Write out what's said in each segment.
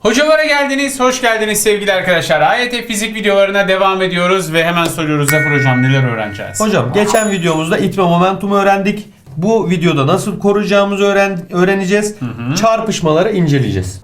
Hocalara geldiniz, hoş geldiniz sevgili arkadaşlar. AYT fizik videolarına devam ediyoruz ve hemen soruyoruz Zafer Hocam neler öğreneceğiz? Hocam geçen videomuzda itme momentumu öğrendik. Bu videoda nasıl koruyacağımızı öğren öğreneceğiz. Çarpışmaları inceleyeceğiz.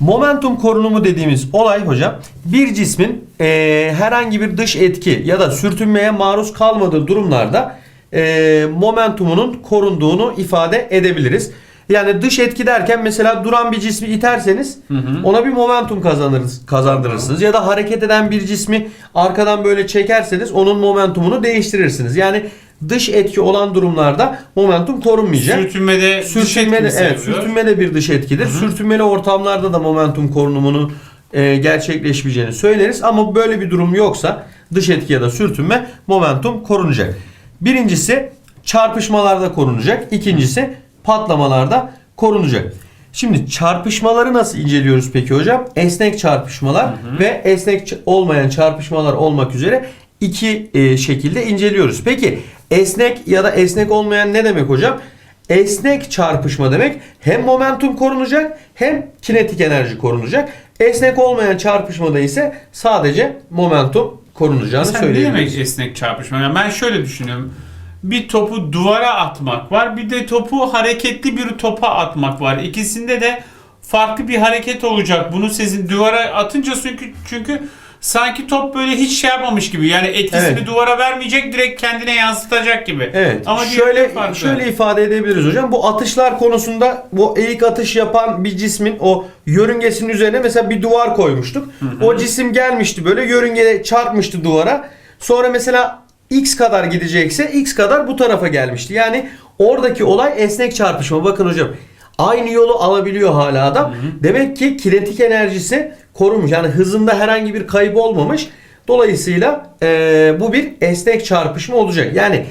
Momentum korunumu dediğimiz olay hocam bir cismin eee, herhangi bir dış etki ya da sürtünmeye maruz kalmadığı durumlarda eee, momentumunun korunduğunu ifade edebiliriz. Yani dış etki derken mesela duran bir cismi iterseniz ona bir momentum kazanırız, kazandırırsınız. Ya da hareket eden bir cismi arkadan böyle çekerseniz onun momentumunu değiştirirsiniz. Yani dış etki olan durumlarda momentum korunmayacak. Sürtünmede dış etki mi evet, seviyor? sürtünme de bir dış etkidir. Sürtünmeli ortamlarda da momentum korunumunu e, gerçekleşmeyeceğini söyleriz. Ama böyle bir durum yoksa dış etki ya da sürtünme momentum korunacak. Birincisi çarpışmalarda korunacak. İkincisi patlamalarda korunacak. Şimdi çarpışmaları nasıl inceliyoruz peki hocam? Esnek çarpışmalar ve esnek olmayan çarpışmalar olmak üzere iki e, şekilde inceliyoruz. Peki esnek ya da esnek olmayan ne demek hocam? Esnek çarpışma demek hem momentum korunacak hem kinetik enerji korunacak. Esnek olmayan çarpışmada ise sadece momentum korunacağını Sen ne söyleyebiliriz. demek esnek çarpışma? Yani ben şöyle düşünüyorum. Bir topu duvara atmak var. Bir de topu hareketli bir topa atmak var. İkisinde de farklı bir hareket olacak. Bunu sizin duvara atınca çünkü çünkü sanki top böyle hiç şey yapmamış gibi. Yani etkisini Evet. duvara vermeyecek, direkt kendine yansıtacak gibi. Evet. Ama şöyle şöyle ifade edebiliriz hocam. Bu atışlar konusunda bu eğik atış yapan bir cismin o yörüngesinin üzerine mesela bir duvar koymuştuk. O cisim gelmişti böyle yörüngeye çarpmıştı duvara. Sonra mesela x kadar gidecekse x kadar bu tarafa gelmişti. Yani oradaki olay esnek çarpışma. Bakın hocam aynı yolu alabiliyor hala adam. Demek ki kinetik enerjisi korunmuş. Yani hızında herhangi bir kayıp olmamış. Dolayısıyla eee, bu bir esnek çarpışma olacak. Yani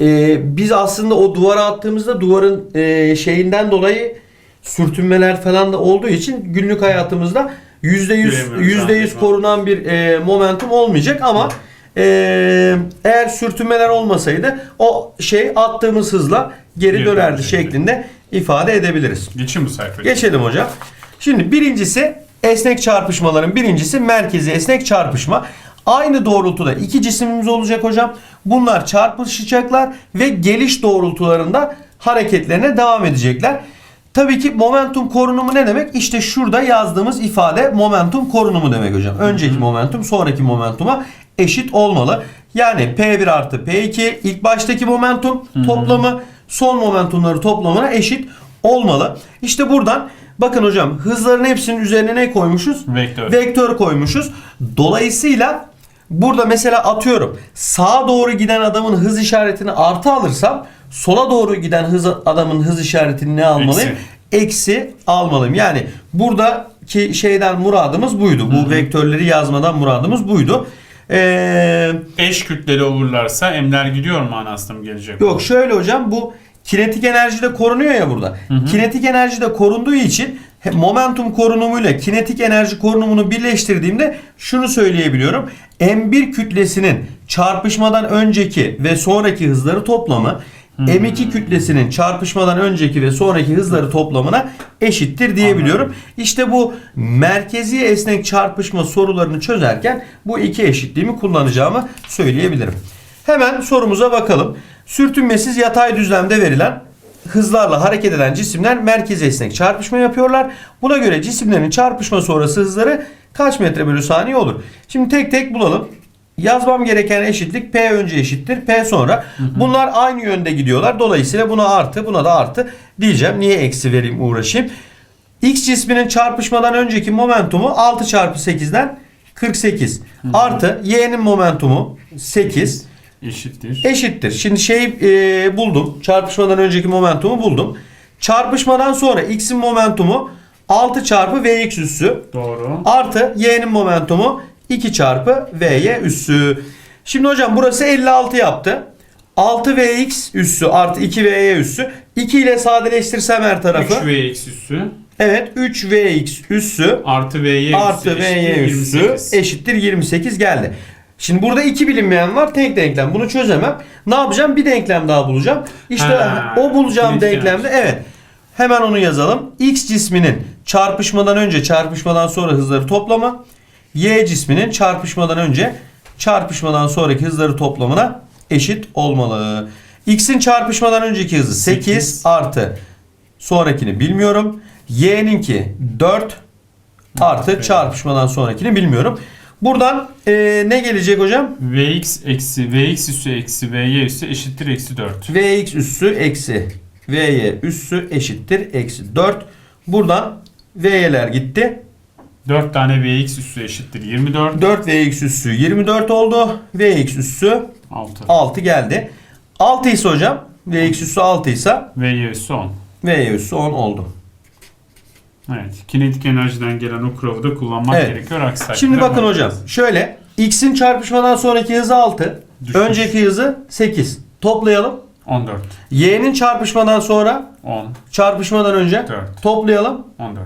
ee, biz aslında o duvara attığımızda duvarın e, şeyinden dolayı sürtünmeler falan da olduğu için günlük hayatımızda %100 Göremiyoruz %100 aslında. korunan bir e, momentum olmayacak ama e, eğer sürtünmeler olmasaydı o şey attığımız hızla geri Geri dönerdi şeklinde ifade edebiliriz. Geçin bu sayfaya. Geçelim hocam. Şimdi birincisi esnek çarpışmaların birincisi merkezi esnek çarpışma. Aynı doğrultuda iki cisimimiz olacak hocam. Bunlar çarpışacaklar ve geliş doğrultularında hareketlerine devam edecekler. Tabii ki momentum korunumu ne demek? İşte şurada yazdığımız ifade momentum korunumu demek hocam. Önceki momentum sonraki momentuma eşit olmalı. Yani P1 artı P2 ilk baştaki momentum toplamı son momentumları toplamına eşit olmalı. İşte buradan bakın hocam hızların hepsinin üzerine ne koymuşuz? Vektör. Vektör koymuşuz. Dolayısıyla burada mesela atıyorum sağa doğru giden adamın hız işaretini artı alırsam sola doğru giden hız adamın hız işaretini ne almalıyım? Eksi, almalıyım. Yani buradaki şeyden muradımız buydu. Bu vektörleri yazmadan muradımız buydu. Ee, Eş kütleli olurlarsa emler gidiyor manasında mı gelecek? Yok şöyle hocam bu kinetik enerji de korunuyor ya burada. Kinetik enerji de korunduğu için momentum korunumuyla kinetik enerji korunumunu birleştirdiğimde şunu söyleyebiliyorum. M1 kütlesinin çarpışmadan önceki ve sonraki hızları toplamı M2 kütlesinin çarpışmadan önceki ve sonraki hızları toplamına eşittir diyebiliyorum. İşte bu merkezi esnek çarpışma sorularını çözerken bu iki eşitliğimi kullanacağımı söyleyebilirim. Hemen sorumuza bakalım. Sürtünmesiz yatay düzlemde verilen hızlarla hareket eden cisimler merkezi esnek çarpışma yapıyorlar. Buna göre cisimlerin çarpışma sonrası hızları kaç metre bölü saniye olur? Şimdi tek tek bulalım. Yazmam gereken eşitlik P önce eşittir P sonra. Bunlar aynı yönde gidiyorlar. Dolayısıyla buna artı buna da artı diyeceğim. Niye eksi vereyim uğraşayım. X cisminin çarpışmadan önceki momentumu 6 çarpı 8'den 48. Artı Y'nin momentumu 8 Eşittir. eşittir. Şimdi şey e, buldum. Çarpışmadan önceki momentumu buldum. Çarpışmadan sonra X'in momentumu 6 çarpı Vx üssü Doğru. artı Y'nin momentumu 2 çarpı Vy üssü. Şimdi hocam burası 56 yaptı. 6Vx üssü artı 2Vy üssü. 2 ile sadeleştirsem her tarafı. 3V eksi üssü Evet 3Vx üssü artı V'ye artı Vy üssü eşittir 28 geldi. Şimdi burada iki bilinmeyen var. Tek denklem. Bunu çözemem. Ne yapacağım? Bir denklem daha bulacağım. İşte Ha, o bulacağım denklemde evet. Hemen onu yazalım. X cisminin çarpışmadan önce çarpışmadan sonra hızları toplamı Y cisminin çarpışmadan önce çarpışmadan sonraki hızları toplamına eşit olmalı. X'in çarpışmadan önceki hızı 8, Sekiz. artı sonrakini bilmiyorum. Y'ninki 4 artı Evet. çarpışmadan sonrakini bilmiyorum. Buradan eee, ne gelecek hocam? Vx eksi Vx üssü eksi Vy üssü eşittir eksi 4. Vx üssü eksi Vy üssü eşittir eksi 4. Buradan Vy'ler gitti. 4 tane Vx üssü eşittir 24. 4 Vx üssü 24 oldu. Vx üssü 6. 6 geldi. 6 ise hocam Vx üssü 6 ise Vy üssü 10. Vy üssü 10 oldu. Evet. Kinetik enerjiden gelen o kuralı da kullanmak Evet. gerekiyor. Aksi takdirde Şimdi bakın bakacağız. hocam şöyle x'in çarpışmadan sonraki hızı 6. Düşmüş. Önceki hızı 8. Toplayalım. 14. Y'nin çarpışmadan sonra 10. çarpışmadan önce 4. toplayalım. 14.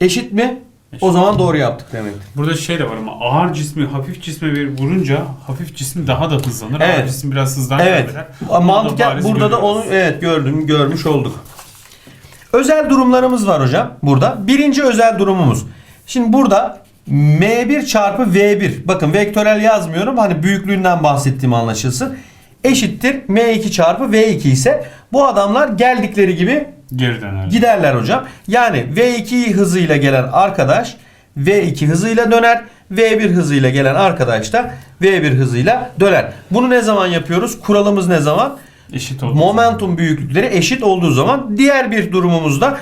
Eşit mi? Eşit. O zaman doğru yaptık demektir. Burada şey de var ama ağır cismi hafif cisme bir vurunca hafif cisim daha da hızlanır. Evet. Ağır cisim biraz hızdan Evet. kaybeder. Bunu Mantıken bariz burada da görüyoruz. onu evet gördüm görmüş olduk. Özel durumlarımız var hocam burada. Birinci özel durumumuz. Şimdi burada M1 çarpı V1 bakın vektörel yazmıyorum hani büyüklüğünden bahsettiğim anlaşılsın. Eşittir M2 çarpı V2 ise bu adamlar geldikleri gibi geri döner. giderler hocam. Yani V2 hızıyla gelen arkadaş V2 hızıyla döner. V1 hızıyla gelen arkadaş da V1 hızıyla döner. Bunu ne zaman yapıyoruz? Kuralımız ne zaman? Eşit oldu. Momentum büyüklükleri eşit olduğu zaman diğer bir durumumuzda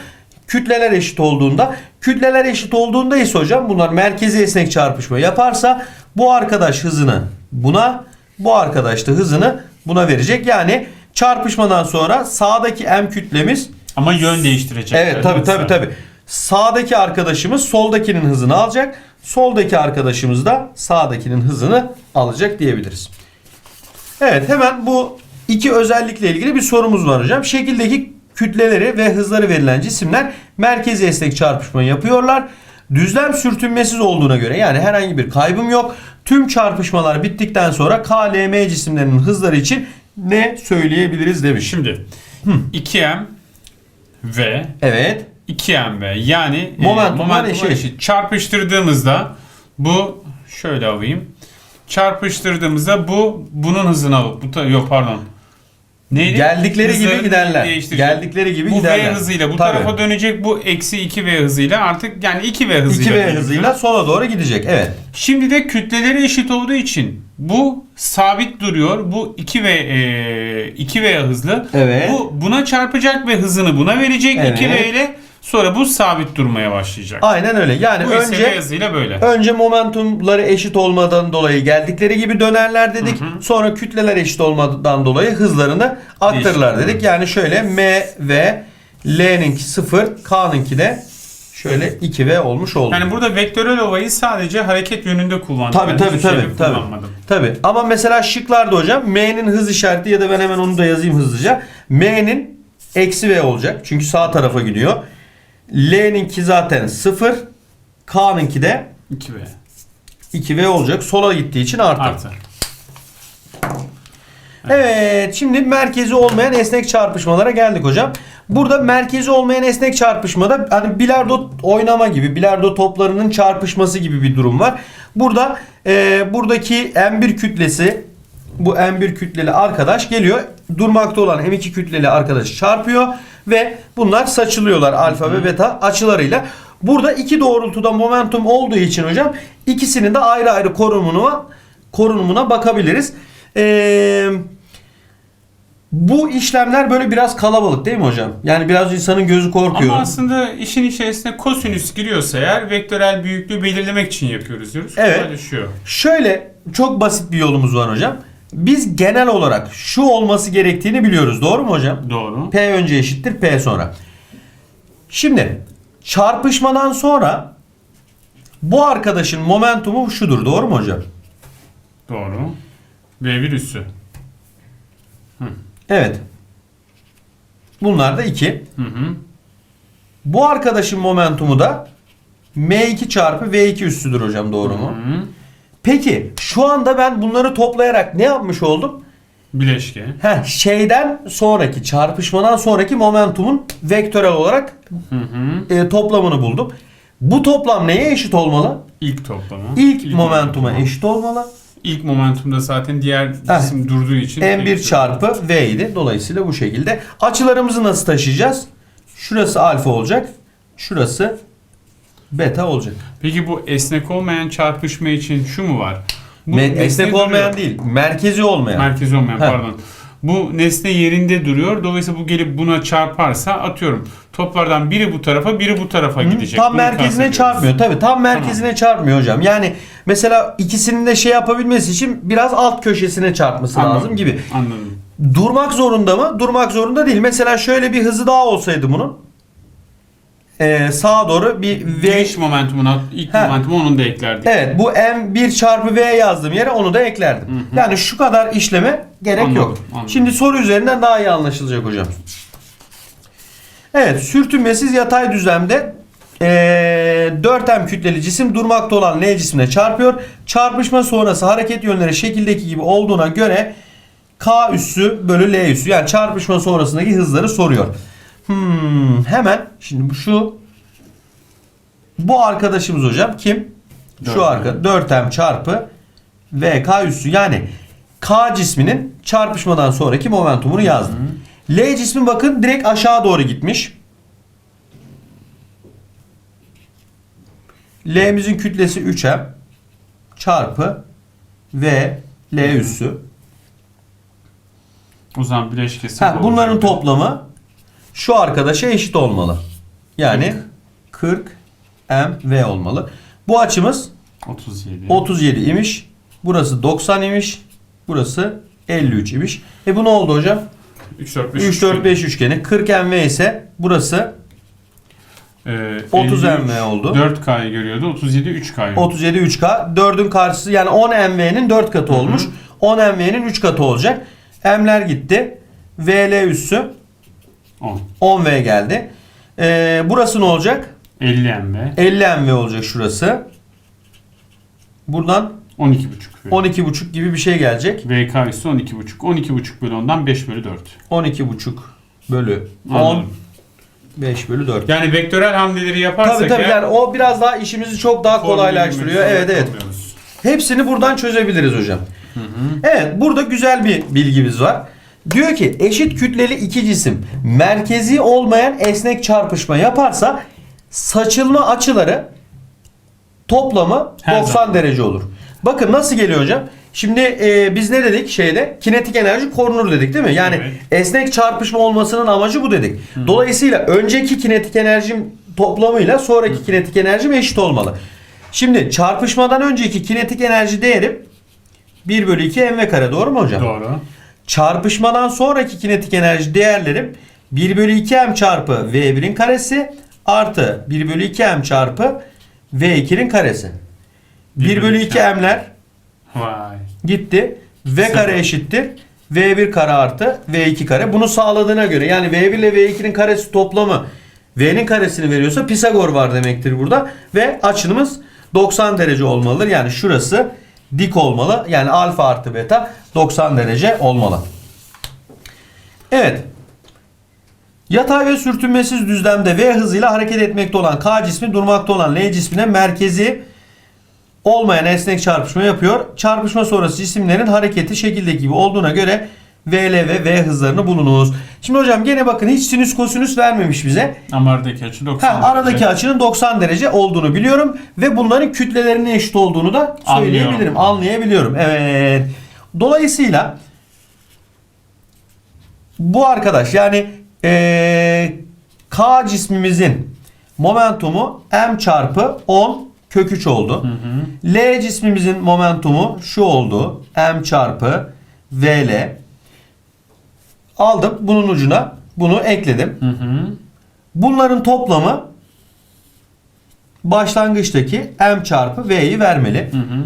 kütleler eşit olduğunda kütleler eşit olduğunda ise hocam bunlar merkezi esnek çarpışma yaparsa bu arkadaş hızını buna bu arkadaş da hızını buna verecek. Yani çarpışmadan sonra sağdaki m kütlemiz Ama yön değiştirecek. Evet tabi tabi tabi. Sağdaki arkadaşımız soldakinin hızını alacak. Soldaki arkadaşımız da sağdakinin hızını alacak diyebiliriz. Evet hemen bu iki özellikle ilgili bir sorumuz var hocam. Şekildeki kütleleri ve hızları verilen cisimler merkezi esnek çarpışma yapıyorlar. Düzlem sürtünmesiz olduğuna göre yani herhangi bir kaybım yok. Tüm çarpışmalar bittikten sonra KLM cisimlerinin hızları için ne söyleyebiliriz demiş. Şimdi 2m ve Evet. 2mv yani e, Momentumlar momentumlar eşit. Çarpıştırdığımızda bu şöyle alayım. Çarpıştırdığımızda bu bunun hızını alıp bu yok pardon. Neydi? Geldikleri gibi Hızlarını giderler. Geldikleri gibi bu giderler. V hızıyla bu Tabii. tarafa dönecek. Bu eksi 2V hızıyla artık yani 2V hızıyla. 2V dönecek. hızıyla sola doğru gidecek. Evet. Şimdi de kütleleri eşit olduğu için bu sabit duruyor. Bu 2V e, 2V hızlı. Evet. Bu buna çarpacak ve hızını buna verecek Evet. 2V ile sonra bu sabit durmaya başlayacak. Aynen öyle. Yani bu önce hızıyla böyle. önce momentumları eşit olmadan dolayı geldikleri gibi dönerler dedik. Sonra kütleler eşit olmadan dolayı hızlarını Değişik. dedik. Yani şöyle M ve L'ninki 0, K'nınki de şöyle 2V olmuş oldu. Yani burada vektörel ovayı sadece hareket yönünde kullandım. Tabii Ben tabii tabii tabii. Tabii. Ama mesela şıklarda hocam M'nin hız işareti ya da ben hemen onu da yazayım hızlıca. M'nin eksi V olacak. Çünkü sağ tarafa gidiyor. L'ninki zaten 0. K'nınki de 2V 2V olacak. Sola gittiği için artı. artı. Evet şimdi merkezi olmayan esnek çarpışmalara geldik hocam. Burada merkezi olmayan esnek çarpışmada hani bilardo oynama gibi bilardo toplarının çarpışması gibi bir durum var. Burada e, buradaki M1 kütlesi bu M1 kütleli arkadaş geliyor. Durmakta olan M2 kütleli arkadaşı çarpıyor ve bunlar saçılıyorlar alfa ve beta açılarıyla. Burada iki doğrultuda momentum olduğu için hocam ikisinin de ayrı ayrı korunumuna korunumuna bakabiliriz. Eee bu işlemler böyle biraz kalabalık değil mi hocam? Yani biraz insanın gözü korkuyor. Ama aslında işin içerisine kosinüs giriyorsa eğer vektörel büyüklüğü belirlemek için yapıyoruz diyoruz. Evet. Şöyle çok basit bir yolumuz var hocam. Biz genel olarak şu olması gerektiğini biliyoruz. Doğru mu hocam? Doğru. P önce eşittir P sonra. Şimdi çarpışmadan sonra bu arkadaşın momentumu şudur. Doğru mu hocam? Doğru. V1 üssü. Evet. Bunlar da 2. Hı hı. Bu arkadaşın momentumu da M2 çarpı V2 üssüdür hocam. Doğru mu? Hı. Peki şu anda ben bunları toplayarak ne yapmış oldum? Bileşke. Heh, şeyden sonraki çarpışmadan sonraki momentumun vektörel olarak Hı hı. e, toplamını buldum. Bu toplam neye eşit olmalı? İlk toplama. İlk, momentuma momentum. eşit olmalı. İlk momentumda zaten diğer cisim durduğu için. M1 tek- çarpı V idi. Dolayısıyla bu şekilde. Açılarımızı nasıl taşıyacağız? Şurası alfa olacak. Şurası beta olacak. Peki bu esnek olmayan çarpışma için şu mu var? Bu Me- nesne esnek duruyor. olmayan değil. Merkezi olmayan. Merkezi olmayan Heh. pardon. Bu nesne yerinde duruyor. Dolayısıyla bu gelip buna çarparsa atıyorum. Toplardan biri bu tarafa biri bu tarafa Hı, gidecek. Tam Bunu merkezine kastediyoruz. çarpmıyor. Tabii tam merkezine çarpmıyor hocam. Yani mesela ikisinin de şey yapabilmesi için biraz alt köşesine çarpması Anladım, lazım gibi. Anladım. Durmak zorunda mı? Durmak zorunda değil. Mesela şöyle bir hızı daha olsaydı bunun. Ee, sağa doğru bir V Giriş momentumuna ilk Heh. momentumu onun da eklerdik. Evet bu M1 çarpı V yazdığım yere onu da eklerdim. Yani şu kadar işleme gerek Anladım, yok. anladım. Şimdi soru üzerinden daha iyi anlaşılacak hocam. Evet sürtünmesiz yatay düzlemde eee 4M kütleli cisim durmakta olan L cismine çarpıyor. Çarpışma sonrası hareket yönleri şekildeki gibi olduğuna göre K üssü bölü L üssü yani çarpışma sonrasındaki hızları soruyor. Hmm, hemen şimdi bu şu bu arkadaşımız hocam kim? Şu 4M. arka 4M çarpı VK üssü yani K cisminin çarpışmadan sonraki momentumunu yazdım. L cismi bakın direkt aşağı doğru gitmiş. L'mizin kütlesi 3M çarpı V L üssü. O zaman bileşkesi Ha, bu bunların olacak. toplamı şu arkadaşa eşit olmalı. Yani 40 M V olmalı. Bu açımız 37. 37 imiş. Burası 90 imiş. Burası 53 imiş. E bu ne oldu hocam? 3 4 5 3 4 5 üçgeni. 40 MV ise burası Ee, 30 53 MV oldu. 4K'yı görüyordu. 37 3K'yı. 37 3K. 4'ün karşısı yani 10 MV'nin 4 katı olmuş. 10 MV'nin 3 katı olacak. M'ler gitti. VL üssü 10. 10V geldi. Ee, burası ne olacak? 50 MV. 50 MV olacak şurası. Buradan 12,5. 12,5 gibi bir şey gelecek. VK üssü 12,5. 12,5 bölü 10'dan 5 bölü 4. 12,5 bölü 10 Anladım. 5 bölü 4. Yani vektörel hamleleri yaparsak Tabii tabii eğer yani o biraz daha işimizi çok daha kolaylaştırıyor. Evet evet. Hepsini buradan çözebiliriz hocam. Evet burada güzel bir bilgimiz var. Diyor ki eşit kütleli iki cisim merkezi olmayan esnek çarpışma yaparsa saçılma açıları toplamı Her 90 zaman. derece olur. Bakın nasıl geliyor hocam? Şimdi e, biz ne dedik şeyde? Kinetik enerji korunur dedik değil mi? Yani Evet. esnek çarpışma olmasının amacı bu dedik. Dolayısıyla önceki kinetik enerjim toplamıyla sonraki kinetik enerjim eşit olmalı. Şimdi çarpışmadan önceki kinetik enerji değerim 1 bölü 2 mv kare doğru mu hocam? Doğru. Çarpışmadan sonraki kinetik enerji değerlerim 1 bölü 2 m çarpı v1'in karesi artı 1 bölü 2 m çarpı v2'nin karesi. 1 bölü 2 m'ler Vay. gitti. V kare eşittir. V1 kare artı V2 kare. Bunu sağladığına göre yani V1 ile V2'nin karesi toplamı V'nin karesini veriyorsa Pisagor var demektir burada. Ve açınımız 90 derece olmalıdır. Yani şurası dik olmalı. Yani alfa artı beta 90 derece olmalı. Evet. Yatay ve sürtünmesiz düzlemde V hızıyla hareket etmekte olan K cismi durmakta olan L cismine merkezi olmayan esnek çarpışma yapıyor. Çarpışma sonrası cisimlerin hareketi şekildeki gibi olduğuna göre VL ve V hızlarını bulunuz. Şimdi hocam gene bakın hiç sinüs kosinüs vermemiş bize. Ama aradaki açı 90 Ha, aradaki derece. açının 90 derece olduğunu biliyorum ve bunların kütlelerinin eşit olduğunu da söyleyebilirim, Anlıyorum. anlayabiliyorum. Evet. Dolayısıyla bu arkadaş yani eee, K cismimizin momentumu M çarpı 10 kök 3 oldu. L cismimizin momentumu şu oldu. M çarpı VL. Aldım bunun ucuna bunu ekledim. Hı hı. Bunların toplamı başlangıçtaki m çarpı v'yi vermeli. Hı hı.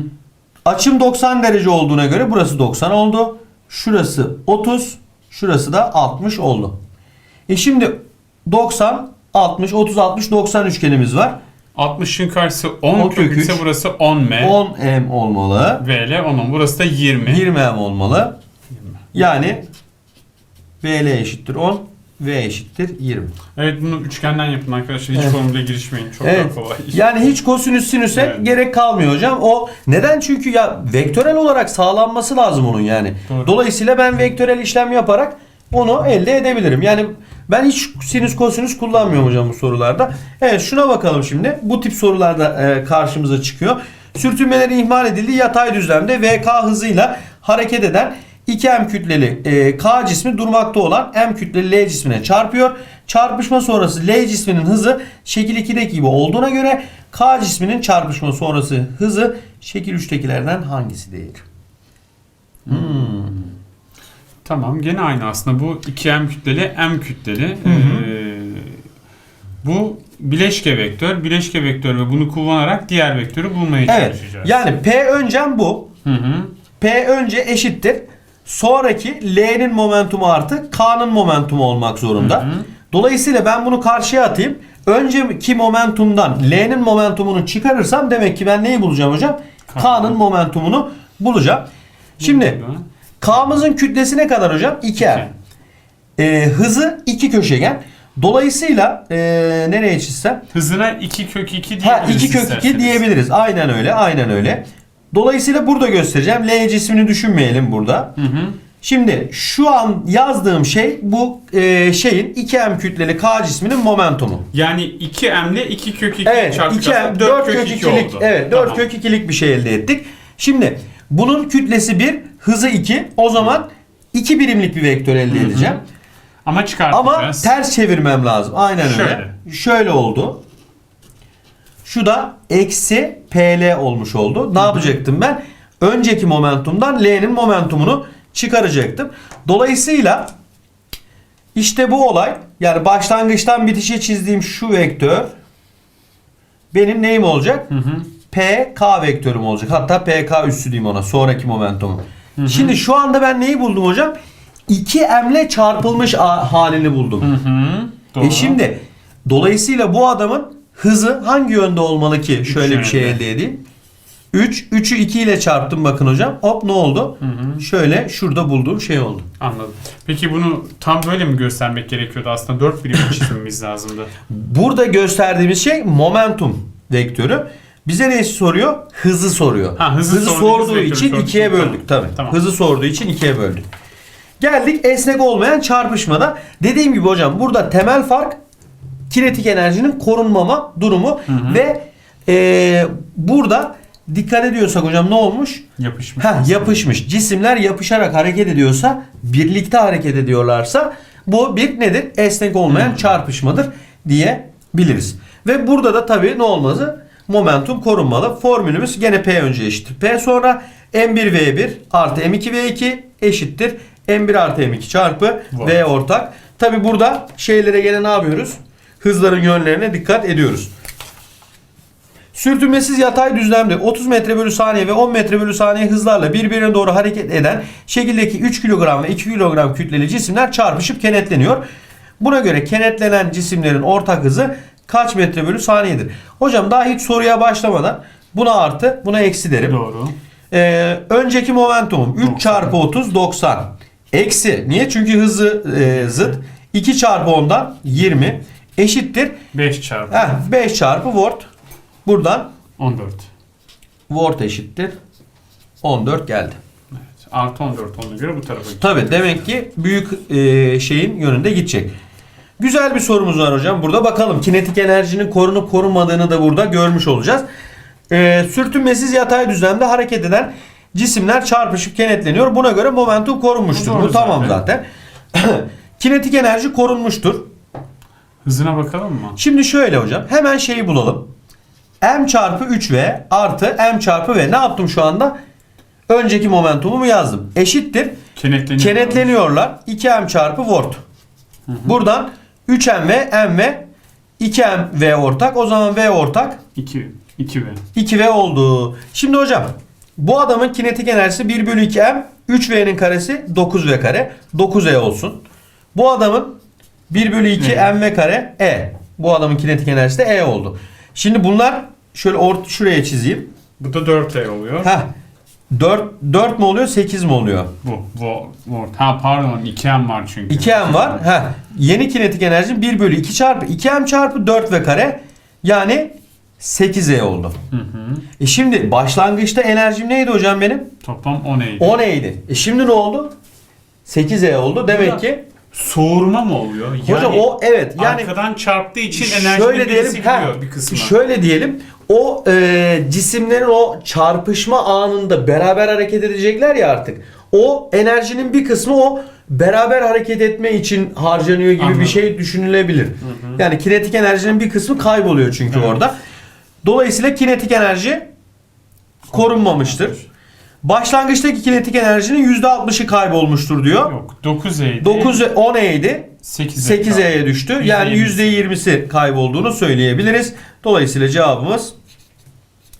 Açım 90 derece olduğuna göre burası 90 oldu. Şurası 30, şurası da 60 oldu. E şimdi 90, 60, 30, 60, 90 üçgenimiz var. 60'ın karşısı 10 On kök kök ise burası 10 m. 10 m olmalı. VL 10'un burası da 20. 20 m olmalı. Yani VL eşittir 10, V eşittir 20. Evet bunu üçgenden yapın arkadaşlar. Hiç Evet. formüle girişmeyin. Çok Evet. daha kolay. Yani hiç kosinüs sinüse Evet. gerek kalmıyor hocam. O neden? Çünkü ya vektörel olarak sağlanması lazım onun yani. Doğru. Dolayısıyla ben vektörel işlem yaparak onu elde edebilirim. Yani ben hiç sinüs kosinüs kullanmıyorum hocam bu sorularda. Evet şuna bakalım şimdi. Bu tip sorularda e, karşımıza çıkıyor. Sürtünmeleri ihmal edildiği yatay düzlemde VK hızıyla hareket eden 2M kütleli e, K cismi durmakta olan M kütleli L cismine çarpıyor. Çarpışma sonrası L cisminin hızı şekil 2'deki gibi olduğuna göre K cisminin çarpışma sonrası hızı şekil 3'tekilerden hangisidir? Tamam gene aynı aslında. Bu 2M kütleli, M kütleli. hı. Ee, bu bileşke vektör. Bileşke vektör ve bunu kullanarak diğer vektörü bulmaya Evet. çalışacağız. Yani P öncem bu. Hı hı. P önce eşittir. Sonraki L'nin momentumu artı K'nın momentumu olmak zorunda. Hı hı. Dolayısıyla ben bunu karşıya atayım. Önceki momentumdan L'nin momentumunu çıkarırsam demek ki ben neyi bulacağım hocam? K'nın momentumunu bulacağım. Şimdi. K'mızın kütlesi ne kadar hocam? 2R. İki. Ee, hızı 2 köşegen. Dolayısıyla ee, nereye çizsem? Hızına 2 kök 2 diyebiliriz Ha 2 kök 2 isterseniz. diyebiliriz. Aynen öyle. Aynen öyle. Dolayısıyla burada göstereceğim. L cismini düşünmeyelim burada. Hı hı. Şimdi şu an yazdığım şey bu e, şeyin 2M kütleli K cisminin momentumu. Yani 2M ile 2 kök 2 Evet, çarptık. 2M aslında 4 kök 2'lik oldu. evet 4 Tamam. kök 2'lik bir şey elde ettik. Şimdi bunun kütlesi 1, hızı 2. O zaman 2 birimlik bir vektör elde Hı hı. edeceğim. Ama Ama çıkartacağız. ters çevirmem lazım. Aynen öyle. Şöyle. Şöyle oldu. Şu da eksi PL olmuş oldu. Ne yapacaktım ben? Önceki momentumdan L'nin momentumunu çıkaracaktım. Dolayısıyla işte bu olay yani başlangıçtan bitişe çizdiğim şu vektör benim neyim olacak? Hı hı. PK vektörüm olacak. Hatta PK üssü diyeyim ona. Sonraki momentumu. Şimdi şu anda ben neyi buldum hocam? 2M'le çarpılmış a- halini buldum. Hı hı. Doğru. E şimdi dolayısıyla bu adamın hızı hangi yönde olmalı ki şöyle bir şey elde edeyim? 3, 3'ü 2 ile çarptım bakın hocam. Hop ne oldu? Hı hı. Şöyle şurada bulduğum şey oldu. Anladım. Peki bunu tam böyle mi göstermek gerekiyordu? Aslında 4 birim çizmemiz lazımdı. Burada gösterdiğimiz şey momentum vektörü. Bize ne soruyor? Hızı soruyor. Ha, hızı sorduğumuz sorduğu vektörü için sorduğu ikiye böldük tabii. Tamam. Hızı sorduğu için ikiye böldük. Geldik esnek olmayan çarpışmada. Dediğim gibi hocam burada temel fark kinetik enerjinin korunmama durumu hı. ve eee, burada dikkat ediyorsak hocam ne olmuş? Yapışmış. Ha yapışmış. Cisimler yapışarak hareket ediyorsa, birlikte hareket ediyorlarsa bu bir nedir? Esnek olmayan Hmm. çarpışmadır diyebiliriz. Ve burada da tabii ne olmazı? Momentum korunmalı. Formülümüz gene P önce eşittir. P sonra M1V1 artı M2V2 eşittir. M1 artı M2 çarpı Var. V ortak. Tabii burada şeylere gene ne yapıyoruz? Hızların yönlerine dikkat ediyoruz. Sürtünmesiz yatay düzlemde 30 metre bölü saniye ve 10 metre bölü saniye hızlarla birbirine doğru hareket eden şekildeki 3 kilogram ve 2 kilogram kütleli cisimler çarpışıp kenetleniyor. Buna göre kenetlenen cisimlerin ortak hızı kaç metre bölü saniyedir? Hocam daha hiç soruya başlamadan buna artı buna eksi derim. Doğru. Ee, önceki momentumum 3 90. çarpı 30 90. Eksi. Niye? Çünkü hızı e, zıt. 2 çarpı 10'dan 20 eşittir. 5 çarpı Heh, 5 çarpı volt. Buradan 14. volt eşittir. 14 geldi. Evet. Artı 14 ona göre bu tarafa gidiyor. Tabi demek ki büyük e, şeyin yönünde gidecek. Güzel bir sorumuz var hocam. Burada bakalım kinetik enerjinin korunup korunmadığını da burada görmüş olacağız. E, sürtünmesiz yatay düzlemde hareket eden cisimler çarpışıp kenetleniyor. Buna göre momentum korunmuştur. Bu Bu, tamam zaten. kinetik enerji korunmuştur. Hızına bakalım mı? Şimdi şöyle hocam. Hemen şeyi bulalım. M çarpı 3V artı M çarpı V. Ne yaptım şu anda? Önceki momentumumu yazdım. Eşittir. Kenetleniyor. Kenetleniyorlar. 2M çarpı volt. Buradan 3M ve M ve 2M V ortak. O zaman V ortak 2. 2 ve. 2V oldu. Şimdi hocam bu adamın kinetik enerjisi 1 bölü 2M 3V'nin karesi 9V kare. 9E olsun. Bu adamın 1 bölü 2 Evet. MV kare E. Bu adamın kinetik enerjisi de E oldu. Şimdi bunlar şöyle ort şuraya çizeyim. Bu da 4 E oluyor. Heh. 4 4 mü oluyor 8 mi oluyor? Bu. Volt. volt. Ha pardon 2M var çünkü. 2m var. Ha, yeni kinetik enerjinin 1 bölü 2 çarpı 2m çarpı 4 v kare yani 8e oldu. Hı hı. E şimdi başlangıçta enerjim neydi hocam benim? Toplam 10 eğdi. 10 e'ydi. E şimdi ne oldu? 8e oldu. Demek ki Soğurma mı oluyor? hocam o evet yani arkadan çarptığı için enerjinin şöyle diyelim gidiyor bir kısmı. şöyle diyelim o e, cisimlerin o çarpışma anında beraber hareket edecekler ya artık. O enerjinin bir kısmı o beraber hareket etme için harcanıyor gibi Anladım. bir şey düşünülebilir. Yani kinetik enerjinin bir kısmı kayboluyor çünkü Evet. orada. Dolayısıyla kinetik enerji korunmamıştır. Başlangıçtaki kinetik enerjinin %60'ı kaybolmuştur diyor. Yok 9 eğdi. 9 10 E'ydi. 8 8E'ye düştü. Yani %20'si kaybolduğunu söyleyebiliriz. Dolayısıyla cevabımız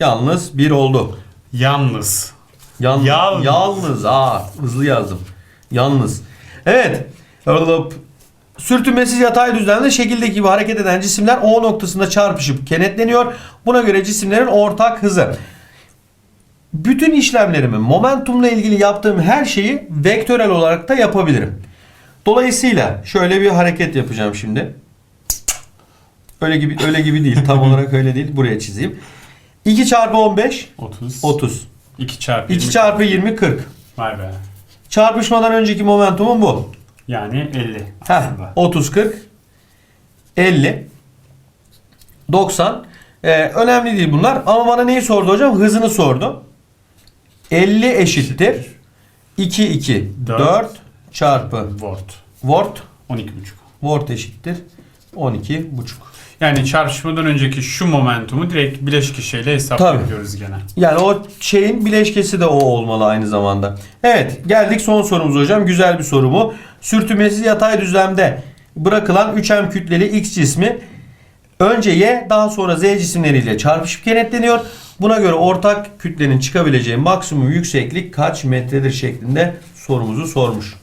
yalnız 1 oldu. Yalnız. Yalnız. Yalnız. Yalnız. Aa, hızlı yazdım. Yalnız. Evet. Hop. Sürtünmesiz yatay düzlemde şekildeki gibi hareket eden cisimler O noktasında çarpışıp kenetleniyor. Buna göre cisimlerin ortak hızı. Bütün işlemlerimi momentumla ilgili yaptığım her şeyi vektörel olarak da yapabilirim. Dolayısıyla şöyle bir hareket yapacağım şimdi. Öyle gibi öyle gibi değil. Tam olarak öyle değil. Buraya çizeyim. 2 çarpı 15 30. 30. 2 çarpı 2 20. çarpı 20 40. Vay be. Çarpışmadan önceki momentumum bu. Yani 50 Heh, aslında. 30 40 50 90 Ee, önemli değil bunlar ama bana neyi sordu hocam? Hızını sordu. 50 eşittir 2 2 Dört. 4 çarpı Volt. volt 12,5. volt eşittir 12 buçuk. Yani çarpışmadan önceki şu momentumu direkt bileşik şeyle hesaplıyoruz gene. Yani o şeyin bileşkesi de o olmalı aynı zamanda. Evet geldik son sorumuza hocam. Güzel bir soru bu. Sürtünmesiz yatay düzlemde bırakılan 3M kütleli X cismi önce Y daha sonra Z cisimleriyle çarpışıp kenetleniyor. Buna göre ortak kütlenin çıkabileceği maksimum yükseklik kaç metredir şeklinde sorumuzu sormuş.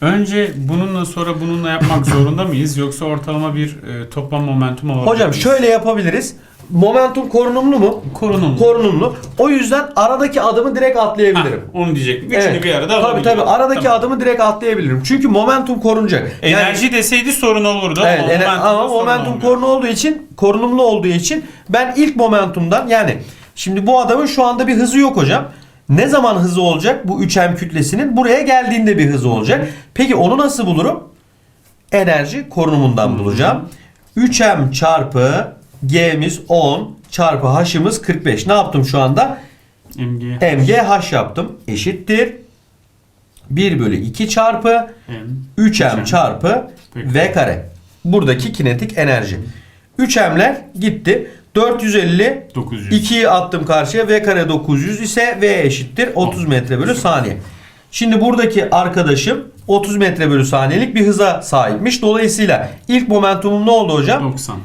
Önce bununla sonra bununla yapmak zorunda mıyız? Yoksa ortalama bir e, toplam momentum alabilir Hocam şöyle yapabiliriz. Momentum korunumlu mu? Korunum. Korunumlu. O yüzden aradaki adımı direkt Ha, atlayabilirim. onu diyecektim. Üçünü Evet. bir arada Tabii tabii aradaki Tamam. adımı direkt atlayabilirim. Çünkü momentum korunacak. Yani- Enerji deseydi sorun olurdu. Evet, ama momentumda ama momentum korunu olduğu için, korunumlu olduğu için ben ilk momentumdan yani şimdi bu adamın şu anda bir hızı yok hocam. Ne zaman hızı olacak bu 3M kütlesinin? Buraya geldiğinde bir hızı olacak. Peki onu nasıl bulurum? Enerji korunumundan bulacağım. 3M çarpı G'miz 10 çarpı H'ımız 45. Ne yaptım şu anda? MG. MGH yaptım. Eşittir. 1 bölü 2 çarpı M. 3M çarpı Peki. V kare. Buradaki kinetik enerji. 3M'ler gitti. 450 900. 2'yi attım karşıya. V kare 900 ise V eşittir 30 metre bölü saniye. Şimdi buradaki arkadaşım 30 metre bölü saniyelik bir hıza sahipmiş. Dolayısıyla ilk momentumum ne oldu hocam? 90.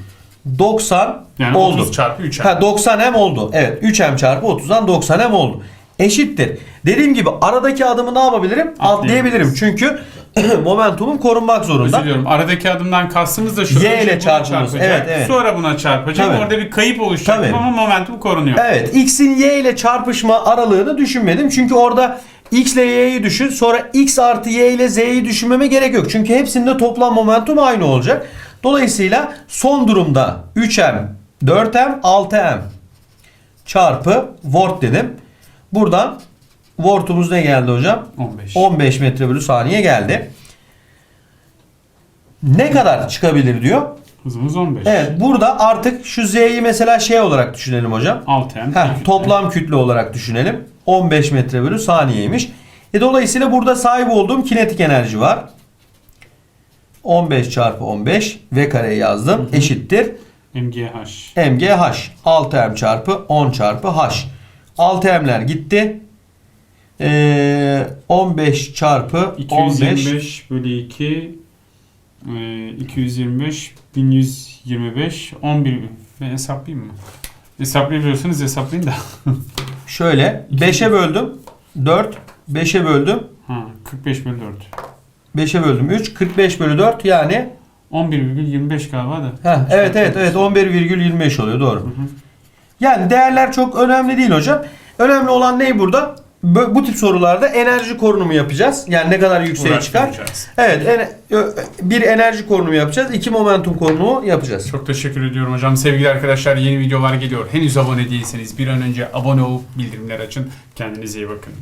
90 Yani oldu. 30 çarpı 3 Ha 90 m oldu. Evet 3m çarpı 30'dan 90 m oldu. Eşittir. Dediğim gibi aradaki adımı ne yapabilirim? Atlayabilirim. Çünkü momentumum korunmak zorunda. Özür diliyorum. Aradaki adımdan kastımız da şu. Y ile çarpmamız. Evet, evet. Sonra buna çarpacak. Tabii. Orada bir kayıp oluşacak Tabii. ama momentum korunuyor. Evet x'in y ile çarpışma aralığını düşünmedim. Çünkü orada x ile y'yi düşün. Sonra x artı y ile z'yi düşünmeme gerek yok. Çünkü hepsinde toplam momentum aynı olacak. Dolayısıyla son durumda 3m, 4m, 6m çarpı volt dedim. Buradan voltumuz ne geldi hocam? 15. 15 metre bölü saniye geldi. Ne kadar çıkabilir diyor. Hızımız 15. Evet burada artık şu z'yi mesela şey olarak düşünelim hocam. 6 M. Heh, toplam kütle olarak düşünelim. 15 metre bölü saniyeymiş. E dolayısıyla burada sahip olduğum kinetik enerji var. 15 çarpı 15 v kareyi yazdım. Eşittir. MGH. MGH. 6m çarpı 10 çarpı h. 6m'ler gitti. Ee, 15 çarpı 15. 225 bölü 2 e, 225 1125 11 ben hesaplayayım mı? Hesaplayabiliyorsanız hesaplayın da. Şöyle 5'e böldüm. 4. 5'e böldüm. ha, 45 bölü 4. 5'e böldüm 3. 45 bölü 4 yani 11,25 galiba da. Heh, evet evet evet 11,25 oluyor doğru. Yani değerler çok önemli değil hocam. Önemli olan ne burada? Bu, tip sorularda enerji korunumu yapacağız. Yani ne kadar yükseğe çıkar. Evet, ö- bir enerji korunumu yapacağız. iki momentum korunumu yapacağız. Çok teşekkür ediyorum hocam. Sevgili arkadaşlar yeni videolar geliyor. Henüz abone değilseniz bir an önce abone olup bildirimler açın. Kendinize iyi bakın.